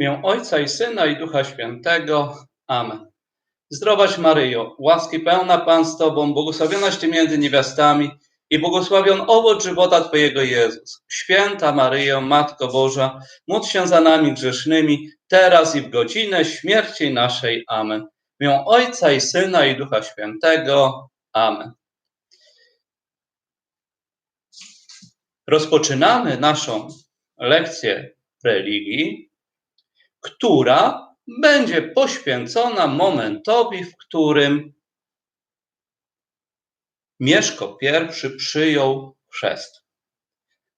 imię Ojca i Syna i Ducha Świętego. Amen. Zdrowaś Maryjo, łaski pełna Pan z Tobą, błogosławionaś Ty między niewiastami i błogosławion owoc żywota Twojego Jezus. Święta Maryjo, Matko Boża, módl się za nami grzesznymi, teraz i w godzinę śmierci naszej. Amen. W imię Ojca i Syna i Ducha Świętego. Amen. Rozpoczynamy naszą lekcję religii, która będzie poświęcona momentowi, w którym Mieszko I przyjął chrzest.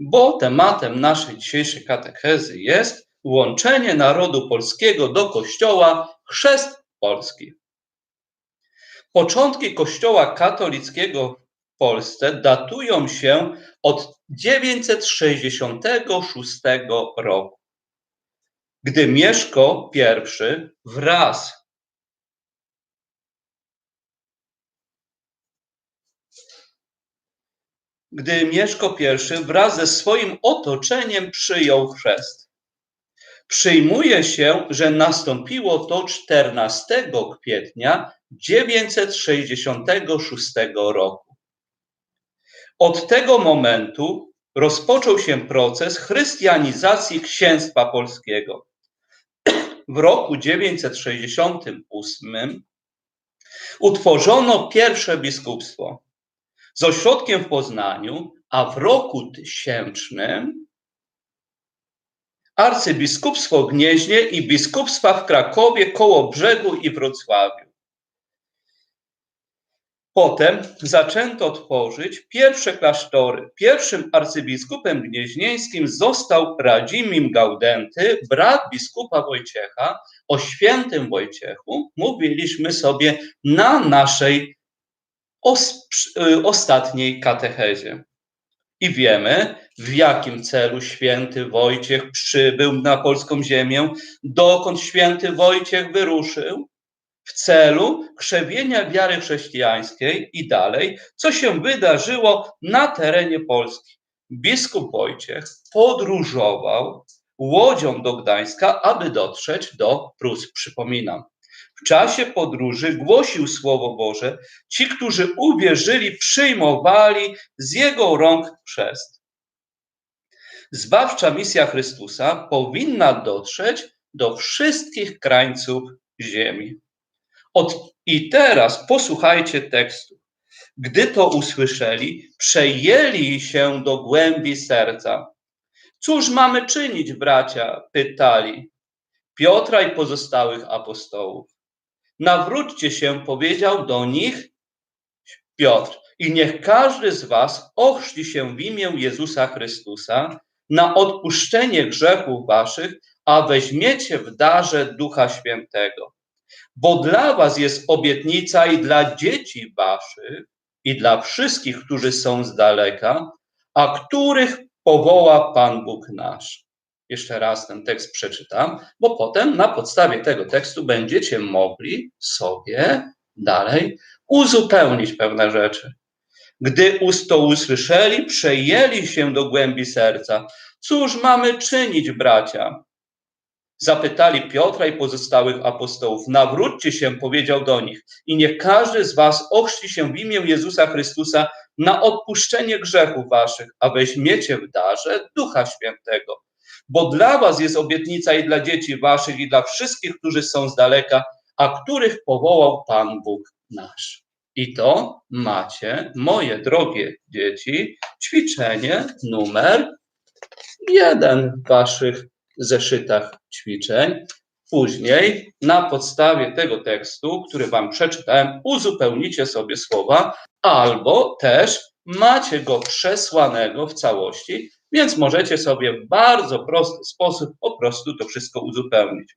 Bo tematem naszej dzisiejszej katechezy jest łączenie narodu polskiego do Kościoła, chrzest polski. Początki Kościoła katolickiego w Polsce datują się od 966 roku, gdy Mieszko I wraz gdy Mieszko I wraz ze swoim otoczeniem przyjął chrzest. Przyjmuje się, że nastąpiło to 14 kwietnia 966 roku. Od tego momentu rozpoczął się proces chrystianizacji księstwa polskiego. W roku 968 utworzono pierwsze biskupstwo z ośrodkiem w Poznaniu, a w roku tysięcznym arcybiskupstwo w Gnieźnie i biskupstwa w Krakowie, Kołobrzegu i Wrocławiu. Potem zaczęto tworzyć pierwsze klasztory. Pierwszym arcybiskupem gnieźnieńskim został Radzimim Gaudenty, brat biskupa Wojciecha. O świętym Wojciechu mówiliśmy sobie na naszej os ostatniej katechezie. I wiemy, w jakim celu święty Wojciech przybył na polską ziemię, dokąd święty Wojciech wyruszył w celu krzewienia wiary chrześcijańskiej i dalej, co się wydarzyło na terenie Polski. Biskup Wojciech podróżował łodzią do Gdańska, aby dotrzeć do Prus. Przypominam, w czasie podróży głosił Słowo Boże. Ci, którzy uwierzyli, przyjmowali z jego rąk chrzest. Zbawcza misja Chrystusa powinna dotrzeć do wszystkich krańców ziemi. Od, I teraz posłuchajcie tekstu. Gdy to usłyszeli, przejęli się do głębi serca. Cóż mamy czynić, bracia? pytali Piotra i pozostałych apostołów. Nawróćcie się, powiedział do nich Piotr, i niech każdy z was ochrzci się w imię Jezusa Chrystusa na odpuszczenie grzechów waszych, a weźmiecie w darze Ducha Świętego. Bo dla was jest obietnica i dla dzieci waszych, i dla wszystkich, którzy są z daleka, a których powoła Pan Bóg nasz. Jeszcze raz ten tekst przeczytam, bo potem na podstawie tego tekstu będziecie mogli sobie dalej uzupełnić pewne rzeczy. Gdy to usłyszeli, przejęli się do głębi serca. Cóż mamy czynić, bracia? Zapytali Piotra i pozostałych apostołów. Nawróćcie się, powiedział do nich, i niech każdy z was ochrzci się w imię Jezusa Chrystusa na odpuszczenie grzechów waszych, a weźmiecie w darze Ducha Świętego bo dla was jest obietnica i dla dzieci waszych, i dla wszystkich, którzy są z daleka, a których powołał Pan Bóg nasz. I to macie, moje drogie dzieci, ćwiczenie numer jeden w waszych zeszytach ćwiczeń. Później, na podstawie tego tekstu, który wam przeczytałem, uzupełnicie sobie słowa, albo też macie go przesłanego w całości więc możecie sobie w bardzo prosty sposób po prostu to wszystko uzupełnić.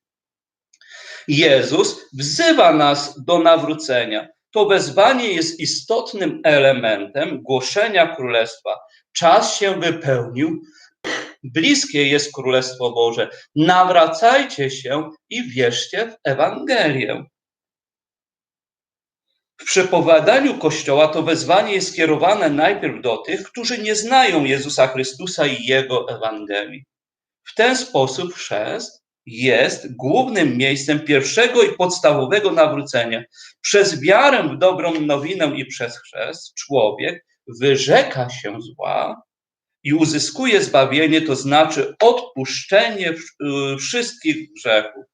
Jezus wzywa nas do nawrócenia. To wezwanie jest istotnym elementem głoszenia Królestwa. Czas się wypełnił, bliskie jest Królestwo Boże. Nawracajcie się i wierzcie w Ewangelię. W przepowiadaniu Kościoła to wezwanie jest skierowane najpierw do tych, którzy nie znają Jezusa Chrystusa i Jego Ewangelii. W ten sposób chrzest jest głównym miejscem pierwszego i podstawowego nawrócenia. Przez wiarę w dobrą nowinę i przez chrzest człowiek wyrzeka się zła i uzyskuje zbawienie, to znaczy odpuszczenie wszystkich grzechów.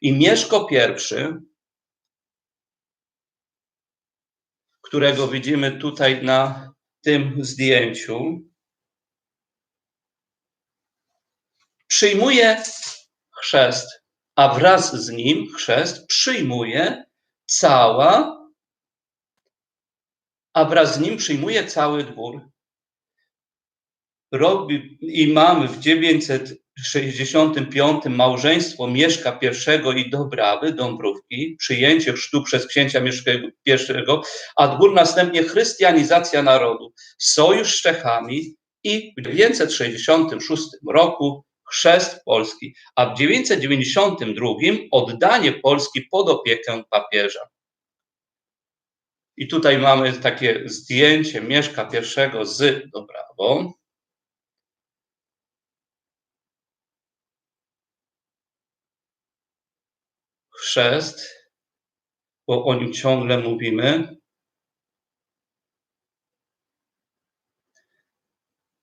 I Mieszko pierwszy, którego widzimy tutaj na tym zdjęciu, przyjmuje chrzest, a wraz z nim chrzest przyjmuje cała, a wraz z nim przyjmuje cały dwór. Robi, I mamy w 965 małżeństwo Mieszka I i Dobrawy, Dąbrówki, przyjęcie chrztu przez księcia Mieszka I, a dwór następnie chrystianizacja narodu, sojusz z Czechami i w 966 roku chrzest Polski, a w 992 oddanie Polski pod opiekę papieża. I tutaj mamy takie zdjęcie Mieszka I z Dobrawą. Chrzest, bo o nim ciągle mówimy.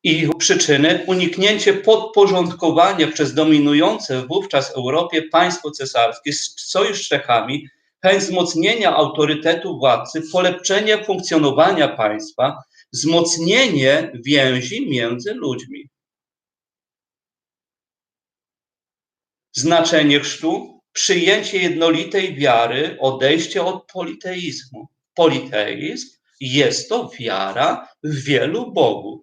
i przyczyny uniknięcie podporządkowania przez dominujące wówczas w Europie państwo cesarskie, sojusz z Czechami, chęć wzmocnienia autorytetu władcy, polepszenie funkcjonowania państwa, wzmocnienie więzi między ludźmi. Znaczenie chrztu przyjęcie jednolitej wiary, odejście od politeizmu. Politeizm jest to wiara w wielu bogów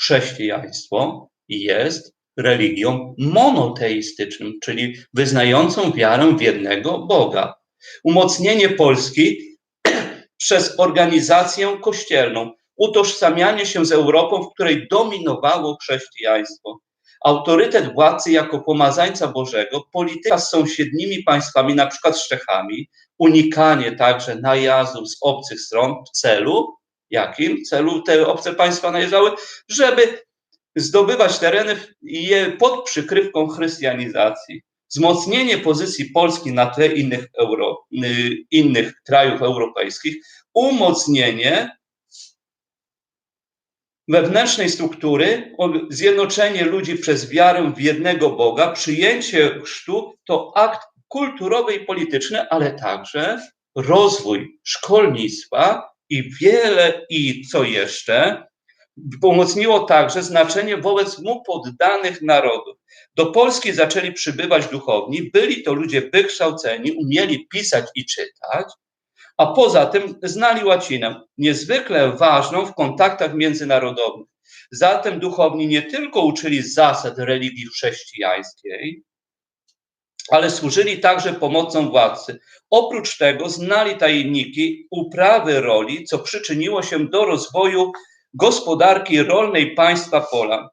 chrześcijaństwo jest religią monoteistyczną, czyli wyznającą wiarę w jednego Boga. Umocnienie Polski przez organizację kościelną, utożsamianie się z Europą, w której dominowało chrześcijaństwo. Autorytet władcy jako pomazańca Bożego, polityka z sąsiednimi państwami, na przykład z Czechami, unikanie także najazdów z obcych stron w celu Jakim celu te obce państwa najeżdżały? Żeby zdobywać tereny pod przykrywką chrystianizacji. Wzmocnienie pozycji Polski na tle innych, Euro, y, innych krajów europejskich, umocnienie wewnętrznej struktury, zjednoczenie ludzi przez wiarę w jednego Boga, przyjęcie chrztu to akt kulturowy i polityczny, ale także rozwój szkolnictwa i wiele i co jeszcze, pomocniło także znaczenie wobec mu poddanych narodów. Do Polski zaczęli przybywać duchowni, byli to ludzie wykształceni, umieli pisać i czytać, a poza tym znali łacinę, niezwykle ważną w kontaktach międzynarodowych. Zatem duchowni nie tylko uczyli zasad religii chrześcijańskiej, ale służyli także pomocą władcy. Oprócz tego znali tajemniki uprawy roli, co przyczyniło się do rozwoju gospodarki rolnej państwa Polan.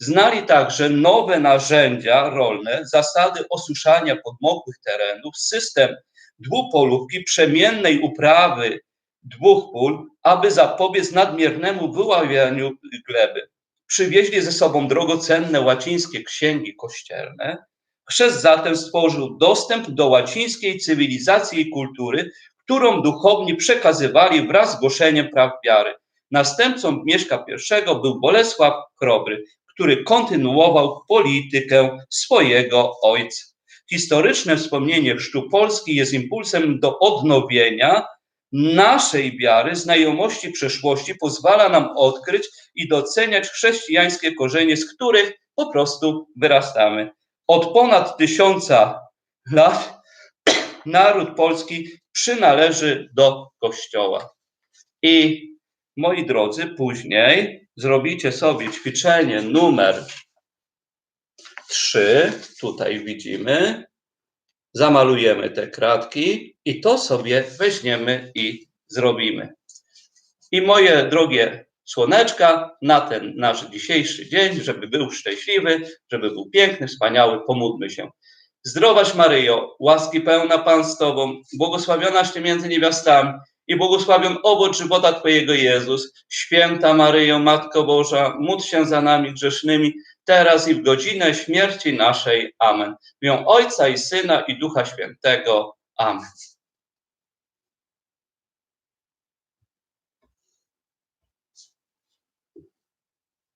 Znali także nowe narzędzia rolne, zasady osuszania podmokłych terenów, system dwupolówki, przemiennej uprawy dwóch pól, aby zapobiec nadmiernemu wyławianiu gleby. Przywieźli ze sobą drogocenne łacińskie księgi kościelne, Chrzest zatem stworzył dostęp do łacińskiej cywilizacji i kultury, którą duchowni przekazywali wraz z głoszeniem praw wiary. Następcą Mieszka I był Bolesław Chrobry, który kontynuował politykę swojego ojca. Historyczne wspomnienie chrztu Polski jest impulsem do odnowienia naszej wiary, znajomości przeszłości, pozwala nam odkryć i doceniać chrześcijańskie korzenie, z których po prostu wyrastamy. Od ponad tysiąca lat naród polski przynależy do Kościoła. I moi drodzy, później zrobicie sobie ćwiczenie numer 3. Tutaj widzimy. Zamalujemy te kratki i to sobie weźmiemy i zrobimy. I moje drogie słoneczka na ten nasz dzisiejszy dzień, żeby był szczęśliwy, żeby był piękny, wspaniały. Pomódlmy się. Zdrowaś Maryjo, łaski pełna Pan z Tobą, błogosławionaś Ty między niewiastami i błogosławion owoc żywota Twojego Jezus. Święta Maryjo, Matko Boża, módl się za nami grzesznymi, teraz i w godzinę śmierci naszej. Amen. W imię Ojca i Syna i Ducha Świętego. Amen.